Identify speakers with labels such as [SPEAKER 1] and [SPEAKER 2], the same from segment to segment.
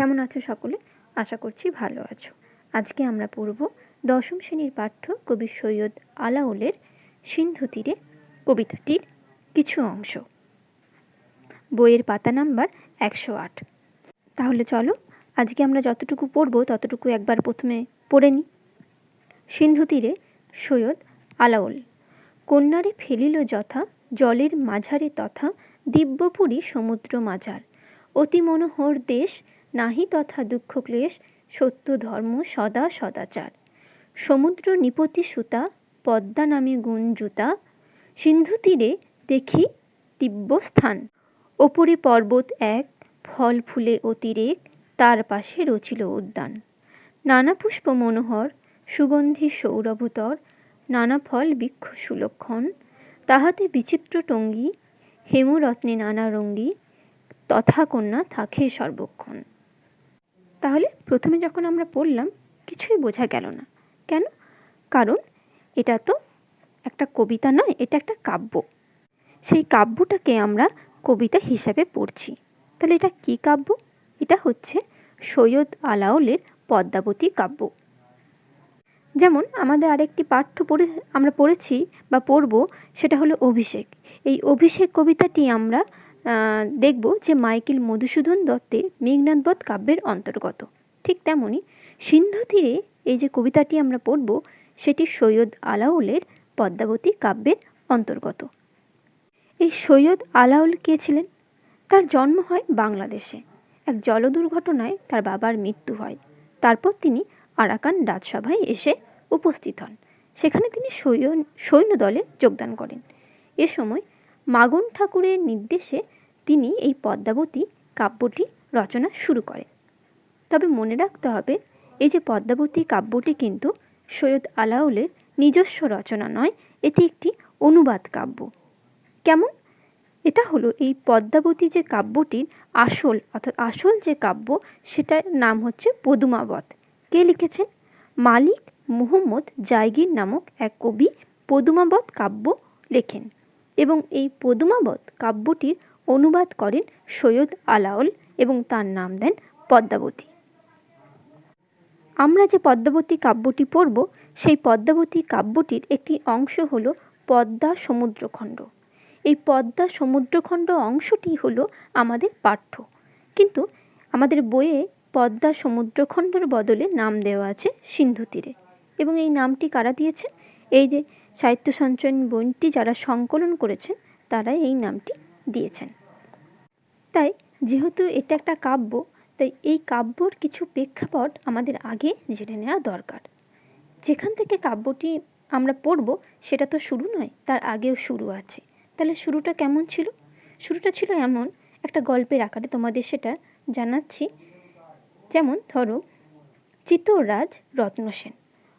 [SPEAKER 1] কেমন আছো সকলে? আশা করছি ভালো আছো। আজকে আমরা পড়ব দশম শ্রেণির পাঠ্য কবি সৈয়দ আলাউলের সিন্ধু তীরে কবিতাটির কিছু অংশ। বইয়ের পাতা নাম্বার একশো আট। তাহলে চলো, আজকে আমরা যতটুকু পড়ব ততটুকু একবার প্রথমে পড়ে নিই। সিন্ধু তীরে সৈয়দ আলাউল, কন্যারে ফেলিল যথা, জলের মাঝারে তথা দিব্যপুরী সমুদ্র মাঝার। অতি মনোহর দেশ নাহি তথা দুঃখ ক্লেশ, সত্য ধর্ম সদা সদাচার। সমুদ্র নিপতি সুতা, পদ্মা নামে গুঞ্জুতা সিন্ধু তীরে দেখি দিব্য স্থান। ওপরে পর্বত এক, ফল ফুলে অতিরেক, তার পাশে রচিল উদ্যান। নানা পুষ্প মনোহর, সুগন্ধি সৌরভতর, নানা ফল বৃক্ষ সুলক্ষণ, তাহাতে বিচিত্র টঙ্গী, হেমরত্নে নানা রঙ্গী তথা কন্যা থাকে সর্বক্ষণ। তাহলে প্রথমে যখন আমরা পড়লাম, কিছুই বোঝা গেল না। কেন? কারণ এটা তো একটা কবিতা নয়, এটা একটা কাব্য। সেই কাব্যটাকে আমরা কবিতা হিসাবে পড়ছি। তাহলে এটা কি কাব্য? এটা হচ্ছে সৈয়দ আলাওলের পদ্মাবতী কাব্য। যেমন আমাদের আরেকটি পাঠ্য পড়ে, আমরা পড়েছি বা পড়ব, সেটা হলো অভিষেক। এই অভিষেক কবিতাটি আমরা দেখব যে মাইকেল মধুসূদন দত্তের মেঘনাথবধ কাব্যের অন্তর্গত। ঠিক তেমনই সিন্ধু তীরে এই যে কবিতাটি আমরা পড়ব, সেটি সৈয়দ আলাউলের পদ্মাবতী কাব্যের অন্তর্গত। এই সৈয়দ আলাউল কে ছিলেন? তার জন্ম হয় বাংলাদেশে। এক জল দুর্ঘটনায় তার বাবার মৃত্যু হয়। তারপর তিনি আরাকান রাজসভায় এসে উপস্থিত হন। সেখানে তিনি সৈন্য সৈন্য দলে যোগদান করেন। এ সময় মাগন ঠাকুরের নির্দেশে তিনি এই পদ্মাবতী কাব্যটি রচনা শুরু করেন। তবে মনে রাখতে হবে, এই যে পদ্মাবতী কাব্যটি কিন্তু সৈয়দ আলাউলের নিজস্ব রচনা নয়, এটি একটি অনুবাদ কাব্য। কেমন? এটা হলো এই পদ্মাবতী যে কাব্যটির আসল, অর্থাৎ আসল যে কাব্য, সেটার নাম হচ্ছে পদুমাবত। কে লিখেছেন? মালিক মুহম্মদ জায়গির নামক এক কবি পদুমাবত কাব্য লেখেন। এবং এই পদুমাবত কাব্যটির অনুবাদ করেন সৈয়দ আলাওল এবং তার নাম দেন পদ্মাবতী। আমরা যে পদ্মাবতী কাব্যটি পড়ব, সেই পদ্মাবতী কাব্যটির একটি অংশ হল পদ্মা সমুদ্রখণ্ড। এই পদ্মা সমুদ্রখণ্ড অংশটি হলো আমাদের পাঠ্য। কিন্তু আমাদের বইয়ে পদ্মা সমুদ্রখণ্ডের বদলে নাম দেওয়া আছে সিন্ধু তীরে। এবং এই নামটি কারা দিয়েছে? এই যে সাহিত্য সঞ্চয়ন বইটি যারা সংকলন করেছেন, তারাই এই নামটি দিয়েছেন। তাই যেহেতু এটা একটা কাব্য, তাই এই কাব্যর কিছু প্রেক্ষাপট আমাদের আগে জেনে নেওয়া দরকার। যেখান থেকে কাব্যটি আমরা পড়ব, সেটা তো শুরু নয়, তার আগেও শুরু আছে। তাহলে শুরুটা কেমন ছিল? শুরুটা ছিল এমন, একটা গল্পের আকারে তোমাদের সেটা জানাচ্ছি। যেমন ধরো চিত্তরাজ রত্নসেন।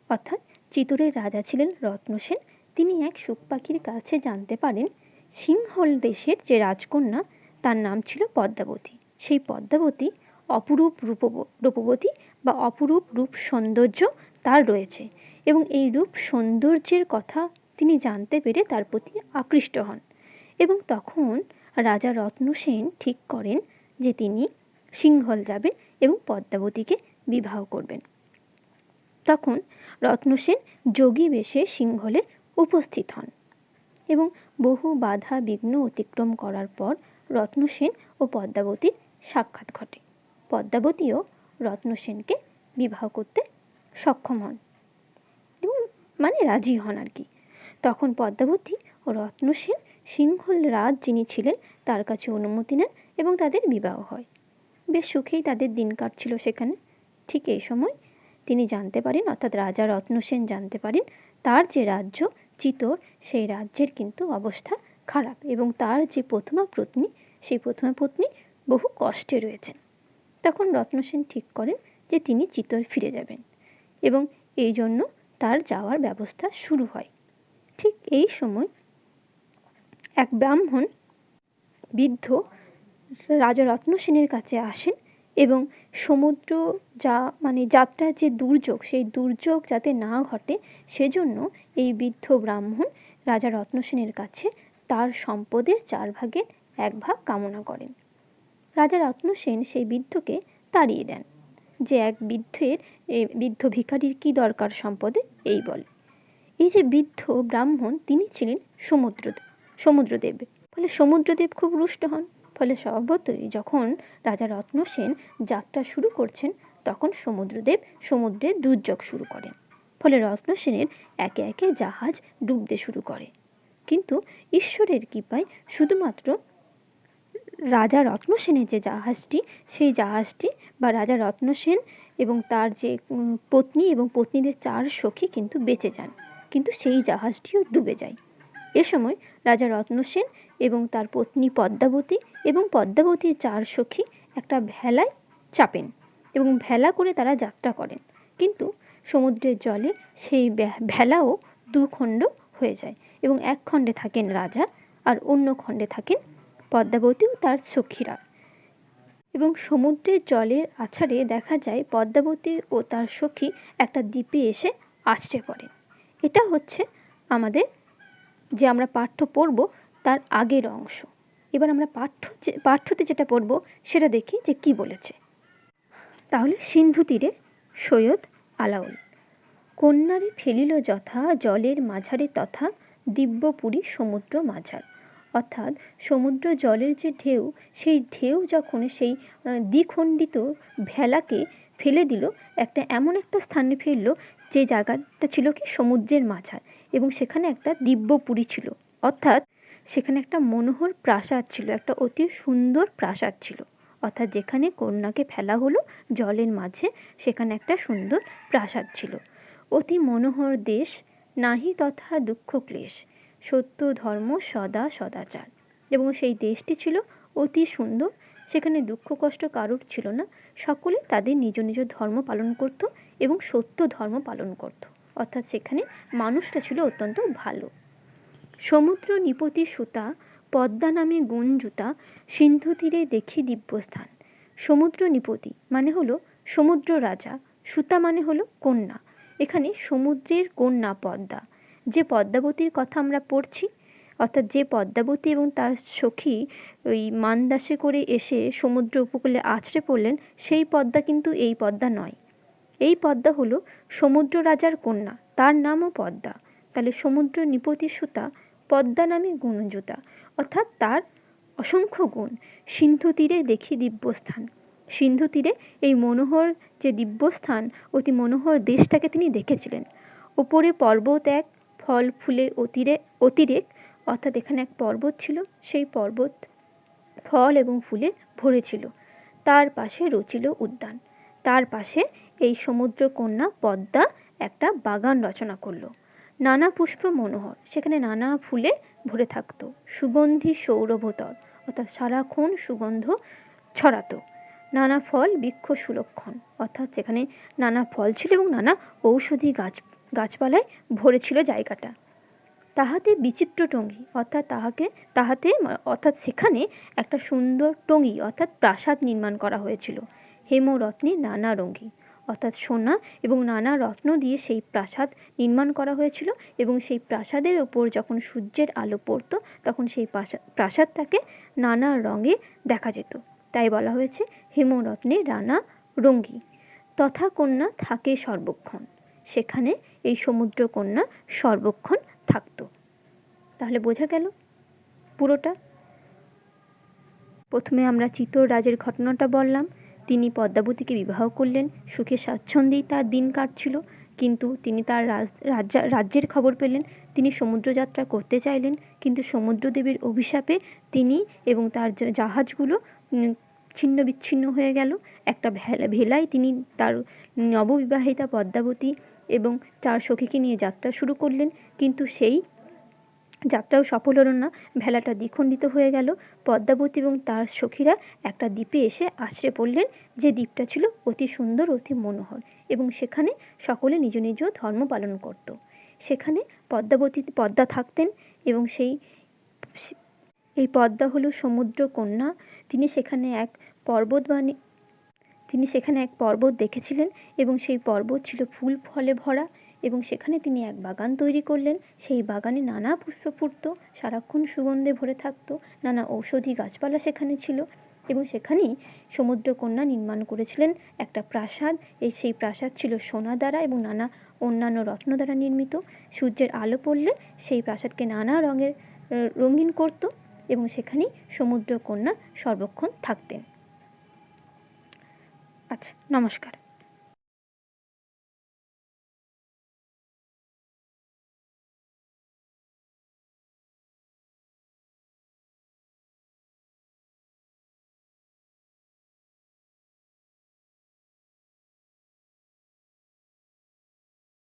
[SPEAKER 1] অর্থাৎ চিতরের রাজা ছিলেন রত্নসেন। তিনি এক সুখ পাখির কাছে জানতে পারেন, সিংহল দেশের যে রাজকন্যা, তার নাম ছিল পদ্মাবতী। সেই পদ্মাবতী অপরূপ রূপ রূপবতী বা অপরূপ রূপ সৌন্দর্য তার রয়েছে এবং এই রূপ সৌন্দর্যের কথা তিনি জানতে পেরে তার প্রতি আকৃষ্ট হন এবং তখন রাজা রত্নসেন ঠিক করেন যে তিনি সিংহল যাবেন এবং পদ্মাবতীকে বিবাহ করবেন। তখন রত্নসেন যোগী বেশে সিংহলে উপস্থিত হন এবং বহু বাধা বিঘ্ন অতিক্রম করার পর রত্নসেন ও পদ্মাবতীর সাক্ষাৎ ঘটে। পদ্মাবতীও রত্নসেনকে বিবাহ করতে সক্ষম হন এবং মানে রাজি হন আর কি। তখন পদ্মাবতী ও রত্নসেন সিংহল রাজ যিনি ছিলেন তার কাছে অনুমতি নেন এবং তাদের বিবাহ হয়। বেশ সুখেই তাদের দিন কাটছিল সেখানে। ঠিক এই সময় তিনি জানতে পারেন, অর্থাৎ রাজা রত্নসেন জানতে পারেন, তার যে রাজ্য চিতর সেই রাজ্যের কিন্তু অবস্থা খারাপ এবং তার যে প্রথমা পত্নী, সেই প্রথমা পত্নী বহু কষ্টে রয়েছেন। তখন রত্নসেন ঠিক করেন যে তিনি চিতর ফিরে যাবেন এবং এই জন্য তার যাওয়ার ব্যবস্থা শুরু হয়। ঠিক এই সময় এক ব্রাহ্মণ বৃদ্ধ রাজা রত্নসেনের কাছে আসেন এবং সমুদ্র যা মানে যাত্রার যে দুর্যোগ, সেই দুর্যোগ যাতে না ঘটে, সেজন্য এই বৃদ্ধ ব্রাহ্মণ রাজা রত্নসেনের কাছে তার সম্পদের চার ভাগের এক ভাগ কামনা করেন। রাজা রত্নসেন সেই বৃদ্ধকে তাড়িয়ে দেন যে এক বৃদ্ধের বৃদ্ধ ভিখারির কী দরকার সম্পদে? এই বলে। এই যে বৃদ্ধ ব্রাহ্মণ, তিনি ছিলেন সমুদ্র সমুদ্রদেব। ফলে সমুদ্রদেব খুব রুষ্ট হন। ফলে স্বভাবতই যখন রাজা রত্নসেন যাত্রা শুরু করছেন, তখন সমুদ্রদেব সমুদ্রে দুর্যোগ শুরু করেন। ফলে রত্নসেনের একে একে জাহাজ ডুবতে শুরু করে। কিন্তু ঈশ্বরের কৃপায় শুধুমাত্র রাজা রত্নসেনের যে জাহাজটি, সেই জাহাজটি বা রাজা রত্নসেন এবং তার যে পত্নী এবং পত্নীদের চার সখী কিন্তু বেঁচে যান। কিন্তু সেই জাহাজটিও ডুবে যায়। এ সময় রাজা রত্নসেন এবং তার পত্নী পদ্মাবতী এবং পদ্মাবতীর চার সখী একটা ভেলায় চাপেন এবং ভেলা করে তারা যাত্রা করেন। কিন্তু সমুদ্রের জলে সেই ভেলাও দু খণ্ড হয়ে যায় এবং এক খণ্ডে থাকেন রাজা আর অন্য খণ্ডে থাকেন পদ্মাবতী ও তার সখীরা। এবং সমুদ্রের জলের আছাড়ে দেখা যায় পদ্মাবতী ও তার সখী একটা দ্বীপে এসে আছড়ে পড়ে এটা হচ্ছে আমাদের যে আমরা পাঠ্য পড়ব তার আগের অংশ। এবার আমরা পাঠ্য পাঠ্যতে যেটা পড়ব সেটা দেখি যে কি বলেছে। তাহলে সিন্ধু তীরে সৈয়দ আলাউল। কন্যারে ফেলিল যথা, জলের মাঝারে তথা, দিব্যপুরী সমুদ্র মাঝার। অর্থাৎ সমুদ্র জলের যে ঢেউ, সেই ঢেউ যখন সেই দ্বিখণ্ডিত ভেলাকে ফেলে দিল, একটা এমন একটা স্থানে ফেলল যে জায়গাটা ছিল কি? সমুদ্রের মাঝার এবং সেখানে একটা দিব্যপুরী ছিল। অর্থাৎ সেখানে একটা মনোহর প্রাসাদ ছিল, একটা অতি সুন্দর প্রাসাদ ছিল। অর্থাৎ যেখানে কন্যাকে ফেলা হলো জলের মাঝে, সেখানে একটা সুন্দর প্রাসাদ ছিল। অতি মনোহর দেশ, নাহি তথা দুঃখ ক্লেশ, সত্য ধর্ম সদা সদাচার। এবং সেই দেশটি ছিল অতি সুন্দর সেখানে দুঃখ, কষ্ট কারোর ছিল না। সকলে তাদের নিজ নিজ ধর্ম পালন করত এবং সত্য ধর্ম পালন করত। অর্থাৎ সেখানে মানুষটা ছিল অত্যন্ত ভালো। সমুদ্র নিপতি সুতা, পদ্মা নামে গুঞ্জুতা সিন্ধু তীরে দেখি দিব্যস্থান। সমুদ্র নিপতি মানে হলো সমুদ্র রাজা, সুতা মানে হলো কন্যা। এখানে সমুদ্রের কন্যা পদ্মা। যে পদ্মাবতীর কথা আমরা পড়ছি অর্থাৎ যে পদ্মাবতী এবং তার সখী ওই মানদাসে করে এসে সমুদ্র উপকূলে আছড়ে পড়লেন, সেই পদ্মা কিন্তু এই পদ্মা নয়। এই পদ্মা হলো সমুদ্র রাজার কন্যা, তার নামও পদ্মা। তাহলে সমুদ্র নিপতি সুতা, পদ্মা নামে গুণজুতা। অর্থাৎ তার অসংখ্য গুণ। সিন্ধু তীরে দেখি দিব্যস্থান। সিন্ধু তীরে এই মনোহর যে দিব্যস্থান, অতি মনোহর দেশটাকে তিনি দেখেছিলেন। ওপরে পর্বত এক, ফল, ফুলে অতিরে, অতিরেক অর্থাৎ এখানে এক পর্বত ছিল, সেই পর্বত ফল এবং ফুলে ভরে ছিল। তার পাশে রচিল উদ্যান। তার পাশে এই সমুদ্র কন্যা পদ্মা একটা বাগান রচনা করল। নানা পুষ্প মনোহর, সেখানে নানা ফুলে ভরে থাকতো। সুগন্ধি সৌরভতর, অর্থাৎ সারাক্ষণ সুগন্ধ ছড়াতো। নানা ফল বৃক্ষ সুলক্ষণ, অর্থাৎ সেখানে নানা ফল ছিল এবং নানা ঔষধি গাছ, গাছপালায় ভরে ছিল জায়গাটা। তাহাতে বিচিত্র টঙ্গী, অর্থাৎ তাহাকে, তাহাতে, অর্থাৎ সেখানে একটা সুন্দর টঙ্গী, অর্থাৎ প্রাসাদ নির্মাণ করা হয়েছিল। হেমরত্নে নানা রঙ্গী, অর্থাৎ সোনা এবং নানা রত্ন দিয়ে সেই প্রাসাদ নির্মাণ করা হয়েছিল এবং সেই প্রাসাদের ওপর যখন সূর্যের আলো পড়তো, তখন সেই প্রাসা- প্রাসাদটাকে নানা রঙে দেখা যেত। তাই বলা হয়েছে হেমরত্নে রানা রঙ্গী। তথা কন্যা থাকে সর্বক্ষণ। সেখানে এই সমুদ্র কন্যা সর্বক্ষণ থাকতো। তাহলে বোঝা গেল পুরোটা। প্রথমে আমরা চিতোর রাজের ঘটনাটা বললাম। তিনি পদ্মাবতীকে বিবাহ করলেন। সুখে স্বাচ্ছন্দ্যেই তার দিন কাটছিল। কিন্তু তিনি তার রাজ রাজ্যা- রাজ্যের খবর পেলেন। তিনি সমুদ্রযাত্রা করতে চাইলেন। কিন্তু সমুদ্রদেবীর অভিশাপে তিনি এবং তার জাহাজগুলো ছিন্ন বিচ্ছিন্ন হয়ে গেল। একটা ভেলা, ভেলায় তিনি তার নববিবাহিতা পদ্মাবতী এবং চার সখীকে নিয়ে যাত্রা শুরু করলেন। কিন্তু সেই যাত্রাও সফল হলো না। ভেলাটা দ্বিখণ্ডিত হয়ে গেল। পদ্মাবতী এবং তার সখীরা একটা দ্বীপে এসে আশ্রয় পড়লেন, যে দ্বীপটা ছিল অতি সুন্দর, অতি মনোহর এবং সেখানে সকলে নিজ নিজ ধর্ম পালন করত। সেখানে পদ্মাবতী, পদ্মা থাকতেন এবং সেই এই পদ্মা হলো সমুদ্র কন্যা তিনি সেখানে এক পর্বত বানি তিনি সেখানে এক পর্বত দেখেছিলেন এবং সেই পর্বত ছিল ফুল ফলে ভরা এবং সেখানে তিনি এক বাগান তৈরি করলেন। সেই বাগানে নানা পুষ্প ফুটত, সারাক্ষণ সুগন্ধে ভরে থাকতো, নানা ঔষধি গাছপালা সেখানে ছিল এবং সেখানেই সমুদ্রকন্যা নির্মাণ করেছিলেন একটা প্রাসাদ। এই সেই প্রাসাদ ছিল সোনা দ্বারা এবং নানা অন্যান্য রত্ন দ্বারা নির্মিত। সূর্যের আলো পড়লে সেই প্রাসাদকে নানা রঙের, রঙিন করতো এবং সেখানেই সমুদ্রকন্যা সর্বক্ষণ থাকতেন। নমস্কার।